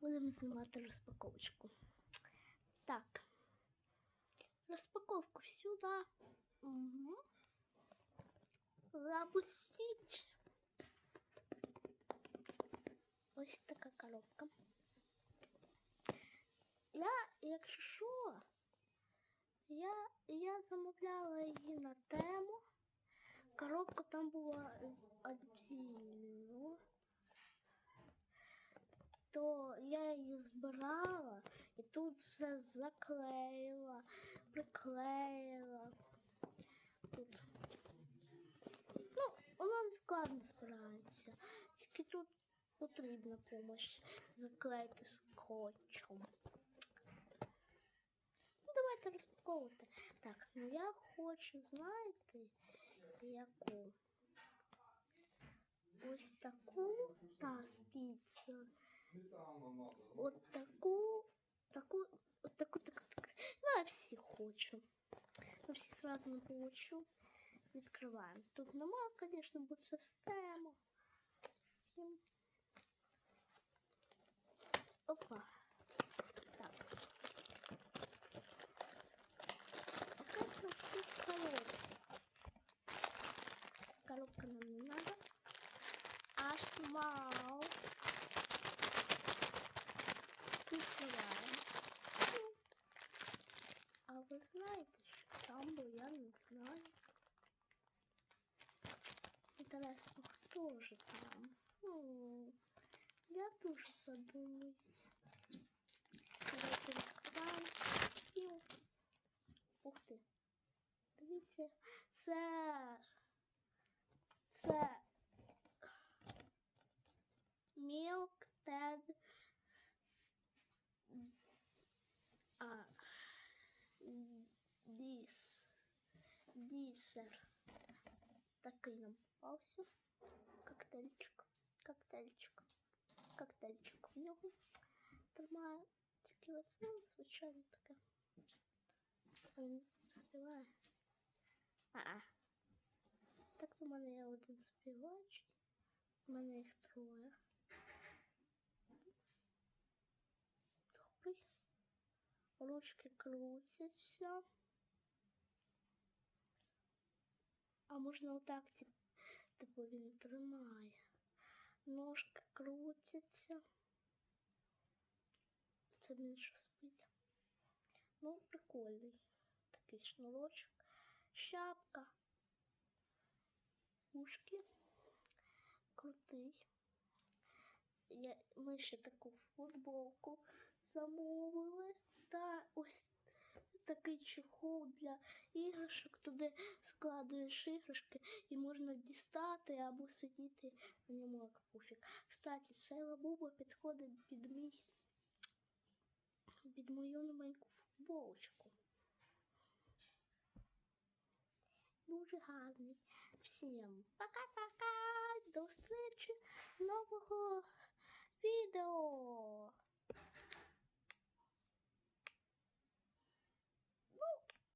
Будемо знімати розпаковочку. Так. Розпаковку сюди. Угу. Запустіть. Ось така коробка. Я, якщо що, я, я замовляла її на тему. Коробка там була отдільно. То я її збирала і тут все заклеїла, приклеїла. Тут. Ну, воно не складно збирається. Тільки тут потрібна допомога заклеїти скотчем. Ну, давайте розпаковувати. Так, ну я хочу, знаєте, яку? Ось таку та спіця. От таку, таку, от таку, таку, таку. Ну, я всі хочу. Ну, всі сразу не получу. Відкриваємо. Тут нема, звісно, бо система. Опа. Так. Какая тут коробка? Коробка нам не надо. Ашмау. Відкриваємо. ви знаєте, що там було, я не знаю. Інтересно, хто ж там? Ну, я дуже задумуюсь. Давайте відкриваємо. І... Ух ти. Дивіться, це... Це... Milk Ted діс, дісер. Такий нам попався. Коктейльчик, коктейльчик, коктейльчик в нього. Тримає тільки лице, звичайно таке. А Він співає. А-а. Так у мене є один співач. У мене їх троє. Добрий. Ручки крутяться. А можна отак, тип- типу він тримає. Ножки крутяться. Це він що спить. Ну, прикольний. Такий шнурочок. Шапка. Ушки. Крутий. Я, ми ще таку футболку замовили. Та ось такий чехол для іграшок. Туди складуєш іграшки і можна дістати або сидіти на ньому як пуфік. Кстати, цей лабуба підходить під мій під мою новеньку футболочку. Дуже гарний. Всім пока-пока! До зустрічі нового відео!